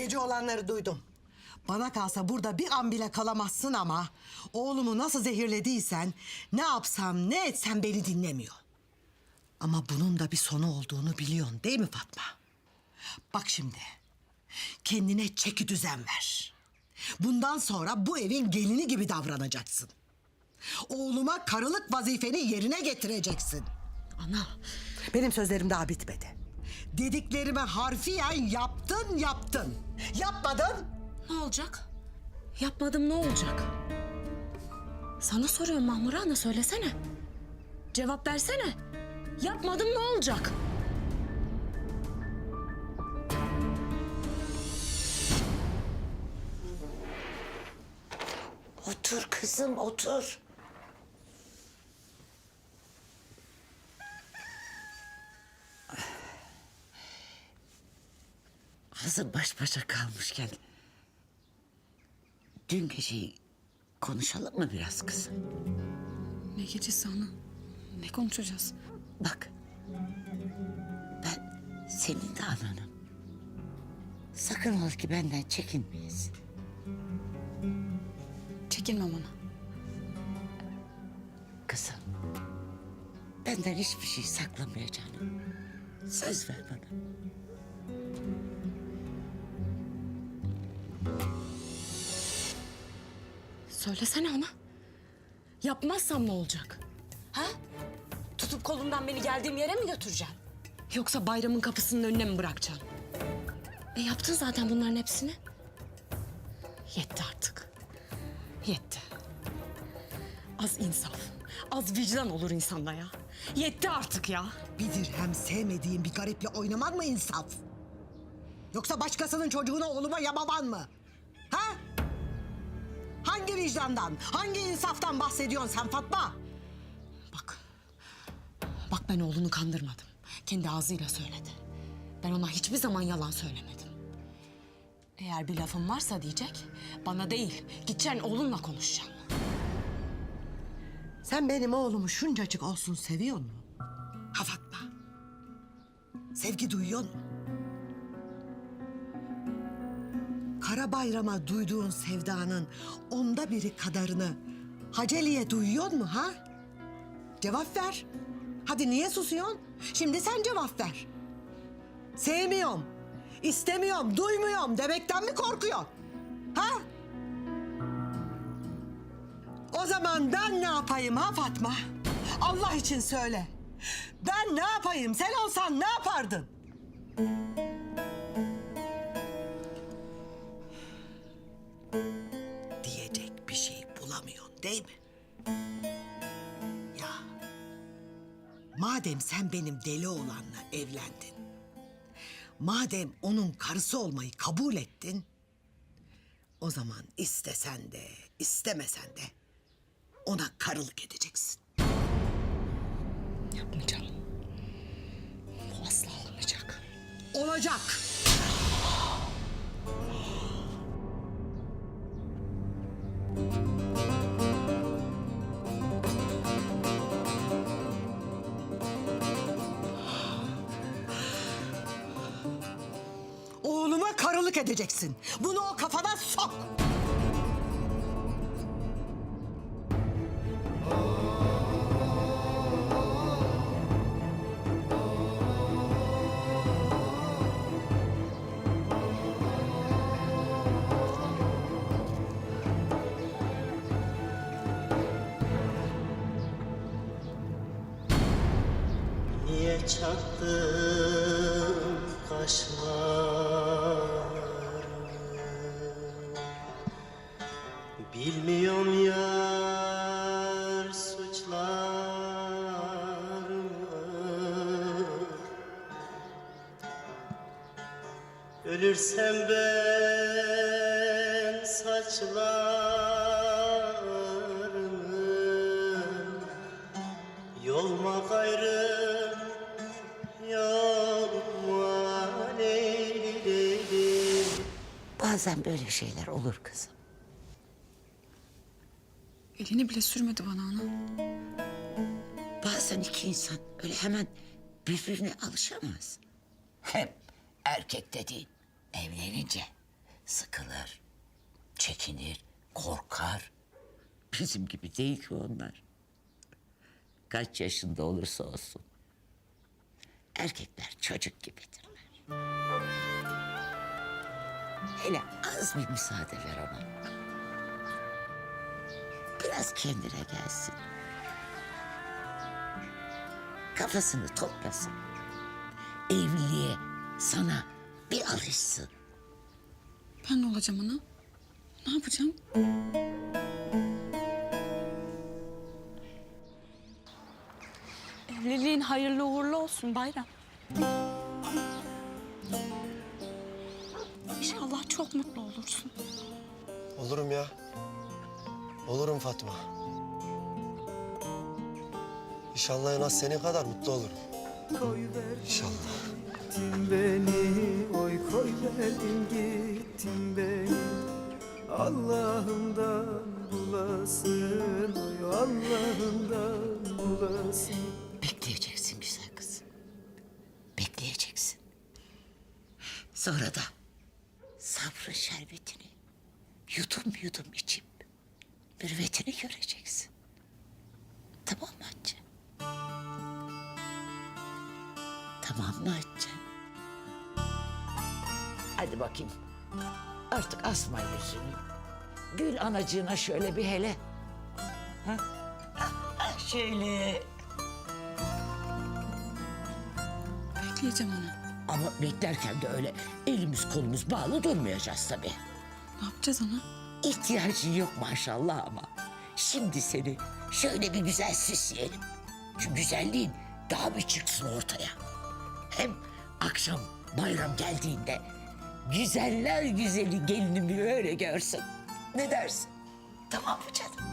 Gece olanları duydum. Bana kalsa burada bir an bile kalamazsın ama... ...oğlumu nasıl zehirlediysen... ...ne yapsam ne etsem beni dinlemiyor. Ama bunun da bir sonu olduğunu biliyorsun değil mi Fatma? Bak şimdi. Kendine çeki düzen ver. Bundan sonra bu evin gelini gibi davranacaksın. Oğluma karılık vazifeni yerine getireceksin. Ana Benim sözlerim daha bitmedi. Dediklerimi harfiyen yaptın yaptın. Yapmadın. ne olacak? Yapmadım ne olacak? Sana soruyorum Mahmure Ana söylesene. Cevap versene. Yapmadım ne olacak? Otur kızım otur. Hazır baş başa kalmışken... ...dün geceyi konuşalım mı biraz kızım? Ne gecesi ana? Ne konuşacağız? Bak. Ben senin de ananım. Sakın ol ki benden çekinmeyesin. Çekinmem ana. Kızım. Benden hiçbir şey saklamayacağını. Söz ver bana. Söylesene ana. Yapmazsam ne olacak? Ha? Tutup kolumdan beni geldiğim yere mi götüreceksin? Yoksa bayramın kapısının önüne mi bırakacaksın? E yaptın zaten bunların hepsini. Yetti artık. Yetti. Az insaf, az vicdan olur insanda ya. Yetti artık ya. Bir dirhem sevmediğin bir gariple oynaman mı insaf? Yoksa başkasının çocuğuna oğluma yamaman mı? Vicdandan, hangi insaftan bahsediyorsun sen Fatma? Bak. Bak ben oğlunu kandırmadım. Kendi ağzıyla söyledi. Ben ona hiçbir zaman yalan söylemedim. Eğer bir lafım varsa diyecek, bana değil, gideceksin oğlunla konuşacaksın. Sen benim oğlumu şuncacık olsun seviyor mu? Ha Fatma? Sevgi duyuyor mu? Kara bayrama duyduğun sevdanın onda biri kadarını Haceli'ye duyuyor mu ha? Cevap ver. Hadi niye susuyorsun? Şimdi sen cevap ver. Sevmiyorum, istemiyorum, duymuyorum demekten mi korkuyorsun? Ha? O zaman ben ne yapayım ha Fatma? Allah için söyle. Ben ne yapayım? Sen olsan ne yapardın? Değil mi? Ya madem sen benim deli oğlanla evlendin. Madem onun karısı olmayı kabul ettin. O zaman istesen de istemesen de ona karılık edeceksin. Yapmayacağım. Bu asla olmayacak. Olacak. Karılık edeceksin. Bunu o kafana sok. Niye çaktın Bilmiyorum yar suçlarımı. Ölürsem ben saçlarımı. Yolma gayrı yolma Bazen böyle şeyler olur kızım. Elini bile sürmedi bana ana. Bazen iki insan öyle hemen birbirine alışamaz. Hem erkek dediğin evlenince Sıkılır, çekinir, korkar. Bizim gibi değil ki onlar. Kaç yaşında olursa olsun. Erkekler çocuk gibidirler. Hele az bir müsaade ver ona. Biraz kendine gelsin. Kafasını toplasın. Evliliğe sana bir alışsın. Ben ne olacağım ana? Ne yapacağım? Evliliğin hayırlı uğurlu olsun Bayram. İnşallah çok mutlu olursun. Olurum ya. Olurum Fatma. İnşallah en az senin kadar mutlu olurum. İnşallah. Gittin beni, oy koy verdin gittin beni Allah'ımdan bulasın, oy Allah'ımdan bulasın Bekleyeceksin güzel kızım. Bekleyeceksin. Sonra da sabrın şerbetini yudum yudum içip mürvetini göreceksin. Tamam mı Hatice? Tamam mı Hatice? Hadi bakayım. Artık asma yüzünü. Gül anacığına şöyle bir hele. Ha? Ah, Şöyle. Bekleyeceğim ana. Ama beklerken de öyle elimiz kolumuz bağlı durmayacağız tabii. Ne yapacağız ana? İhtiyacın yok maşallah ama. Şimdi seni şöyle bir güzel süsleyelim. Şu güzelliğin daha bir çıksın ortaya. Hem akşam bayram geldiğinde güzeller güzeli gelinimi böyle görsün. Ne dersin? Tamam mı canım?